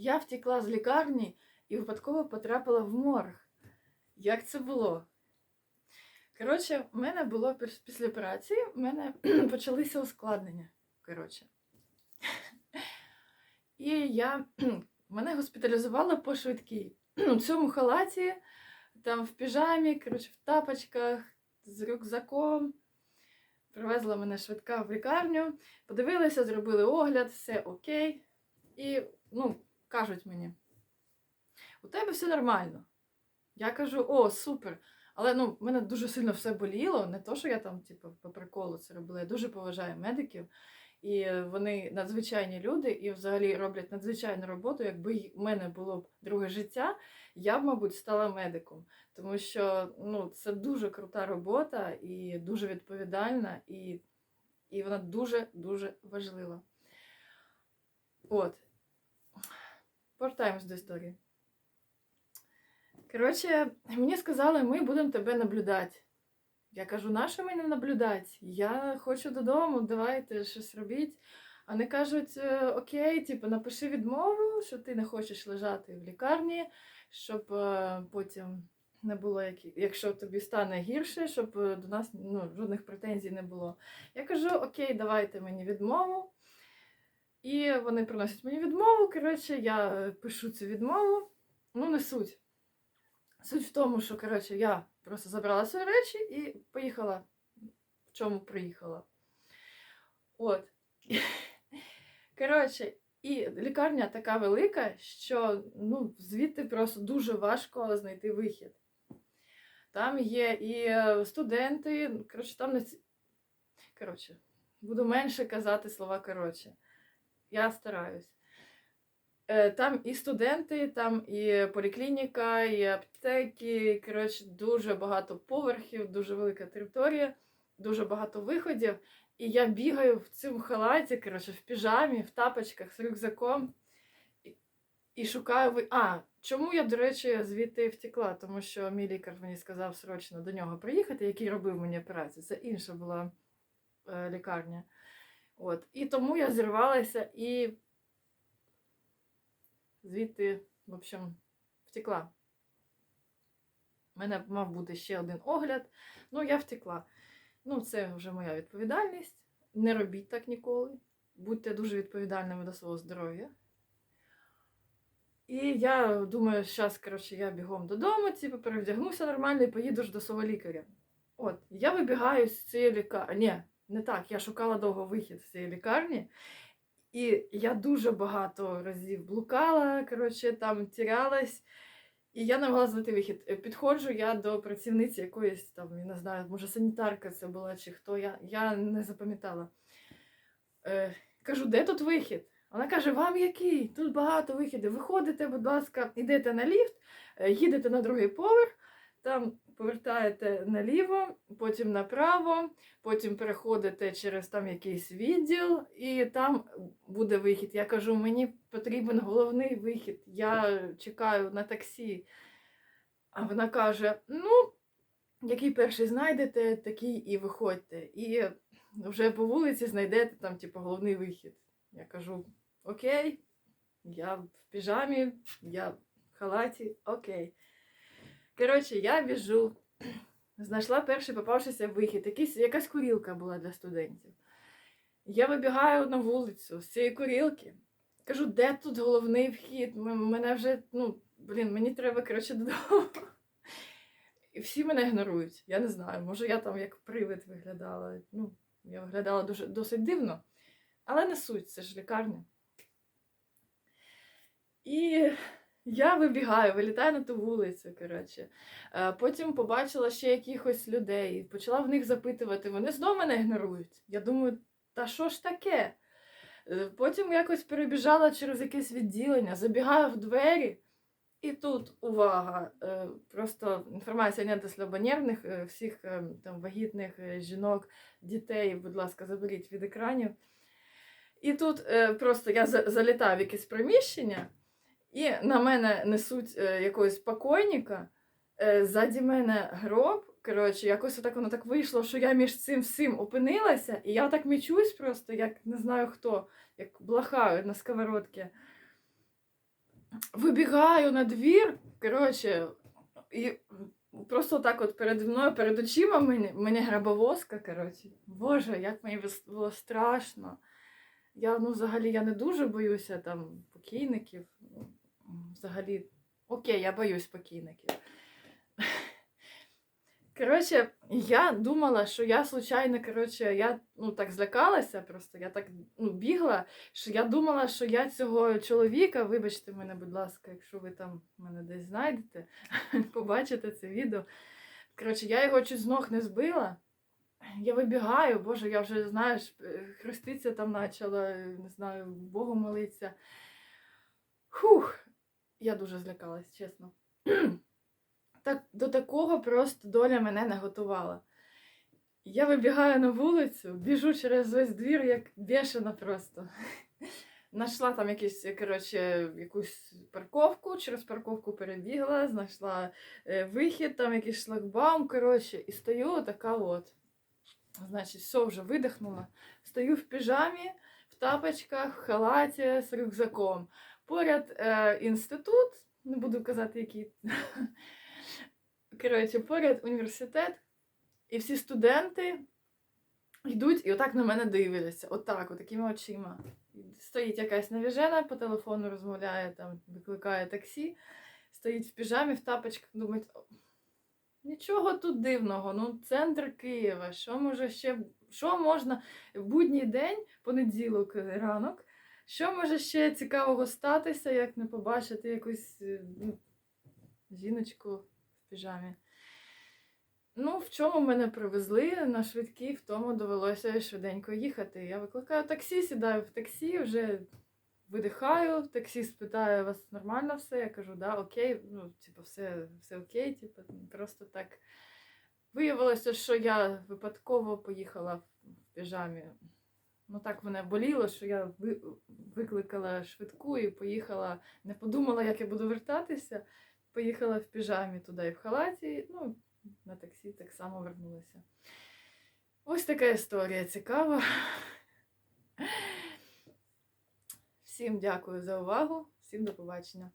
Я втекла з лікарні і випадково потрапила в морг. Як це було? Коротше, в мене було після операції, в мене почалися ускладнення. Коротше. І я мене госпіталізували по швидкій. У цьому халаті, там в піжамі, коротше, в тапочках, з рюкзаком. Привезла мене швидка в лікарню, подивилися, зробили огляд, все окей. І ну, кажуть мені, у тебе все нормально. Я кажу, о, супер. Але ну, в мене дуже сильно все боліло. Не то, що я там, типу, по приколу це робила. Я дуже поважаю медиків. І вони надзвичайні люди і взагалі роблять надзвичайну роботу. Якби в мене було б друге життя, я б, мабуть, стала медиком. Тому що ну, це дуже крута робота і дуже відповідальна, і, і вона дуже-дуже важлива. От. Повертаємось до історії. Коротше, мені сказали, ми будемо тебе наблюдати. Я кажу, на що мене наблюдати? Я хочу додому, давайте щось робіть. Вони кажуть, «Е, окей, типу, напиши відмову, що ти не хочеш лежати в лікарні, щоб е, потім не було, якщо тобі стане гірше, щоб е, до нас ну, жодних претензій не було. Я кажу, окей, давайте мені відмову. І вони приносять мені відмову. Коротше, я е, пишу цю відмову. Ну, не суть. Суть в тому, що коротше, я просто забрала свої речі і поїхала, в чому приїхала. От. Коротше, і лікарня така велика, що ну, звідти просто дуже важко знайти вихід. Там є і е, студенти, коротше, там не. Коротше, буду менше казати слова коротше. Я стараюсь. Е, Там і студенти, там і поліклініка, і аптеки. Коротше, дуже багато поверхів, дуже велика територія, дуже багато виходів. І я бігаю в цьому халаті, коротше, в піжамі, в тапочках з рюкзаком і, і шукаю. А, чому я, до речі, звідти втекла? Тому що мій лікар мені сказав срочно до нього приїхати, який робив мені операцію. Це інша була е, лікарня. От. І тому я зірвалася і звідти, в общем, втекла. У мене мав бути ще один огляд, ну я втекла. Ну, це вже моя відповідальність. Не робіть так ніколи. Будьте дуже відповідальними до свого здоров'я. І я думаю, зараз, коротше, я бігом додому, типу, перевдягнуся нормально і поїду ж до свого лікаря. От, я вибігаю з цієї лікарні. Не так. Я шукала довго вихід з цієї лікарні. І я дуже багато разів блукала, коротше, там тірялась. І я не могла знайти вихід. Е, Підходжу я до працівниці якоїсь там, я не знаю, може санітарка це була чи хто, я, я не запам'ятала. Е, кажу, де тут вихід? Вона каже, вам який? Тут багато вихідів. Виходите, будь ласка, йдете на ліфт, е, їдете на другий поверх, там повертаєте наліво, потім направо, потім переходите через там якийсь відділ, і там буде вихід. Я кажу, мені потрібен головний вихід. Я чекаю на таксі. А вона каже: ну, який перший знайдете, такий і виходьте. І вже по вулиці знайдете там, типу, головний вихід. Я кажу: Окей, я в піжамі, я в халаті, окей. Коротше, я біжу, знайшла перший попавшийся вихід. Якийсь, якась курілка була для студентів. Я вибігаю на вулицю з цієї курілки. Кажу, де тут головний вхід? Мене вже, ну, блін, мені треба, коротше, додому. І всі мене ігнорують. Я не знаю, може я там як привид виглядала. Ну, я виглядала дуже, досить дивно. Але не суть, це ж лікарня. І я вибігаю, вилітаю на ту вулицю, коротше. Е, Потім побачила ще якихось людей, почала в них запитувати, вони знову мене ігнорують. Я думаю, та що ж таке? Е, Потім якось перебіжала через якесь відділення, забігаю в двері, і тут увага! е, Просто інформація не для слабонервних, всіх там вагітних жінок, дітей, будь ласка, заберіть від екранів. І тут просто я залітаю в якесь приміщення, і на мене несуть е, якогось покойника. Е, ззаді мене гроб. Коротше, якось отак воно так вийшло, що я між цим всім опинилася, і я так мічусь просто, як не знаю хто, як блоха на сковородці. вибігаю на двір, коротше, і просто так от переді мною, перед очима мені, мені грабовозка, коротше. Боже, як мені було страшно. Я, ну, взагалі, я не дуже боюся там покійників. Ну, Взагалі, окей, я боюсь покійників. Коротше, я думала, що я случайно, коротше, я ну так злякалася, просто я так ну, бігла, що я думала, що я цього чоловіка, вибачте мене, будь ласка, якщо ви там мене десь знайдете, побачите це відео. Коротше, я його чуть з ног не збила. Я вибігаю, боже, я вже, знаєш, е, хреститься там почала, е, не знаю, Богу молитися. Фух, я дуже злякалась, чесно. Так, до такого просто доля мене не готувала. Я вибігаю на вулицю, біжу через весь двір, як бешена просто. Знайшла там якісь, коротше, якусь парковку, через парковку перебігла, знайшла е, вихід, там якийсь шлагбаум, коротше, і стою така от. Значить, все вже видихнула. Стою в піжамі, в тапочках, в халаті з рюкзаком. Поряд е, інститут, не буду казати, який. Коротше, поряд університет, і всі студенти йдуть і отак на мене дивляться. Отак, отакими очима. Стоїть якась навіжена, по телефону розмовляє, там, викликає таксі, стоїть в піжамі, в тапочках, думає, «О, нічого тут дивного, ну центр Києва, що може ще, що можна в будній день, понеділок ранок, що може ще цікавого статися, як не побачити якусь е, ну, жіночку в піжамі. Ну, в чому мене привезли на швидкій, в тому довелося швиденько їхати. Я викликаю таксі, сідаю в таксі, вже видихаю. Таксі спитає, у вас нормально все? Я кажу, да, окей, ну, типу, все, все окей, типу, просто так. Виявилося, що я випадково поїхала в піжамі. Ну так мене боліло, що я викликала швидку і поїхала, не подумала, як я буду вертатися. Поїхала в піжамі туди і в халаті. Ну, на таксі так само вернулася. Ось така історія цікава. Всім дякую за увагу, всім до побачення.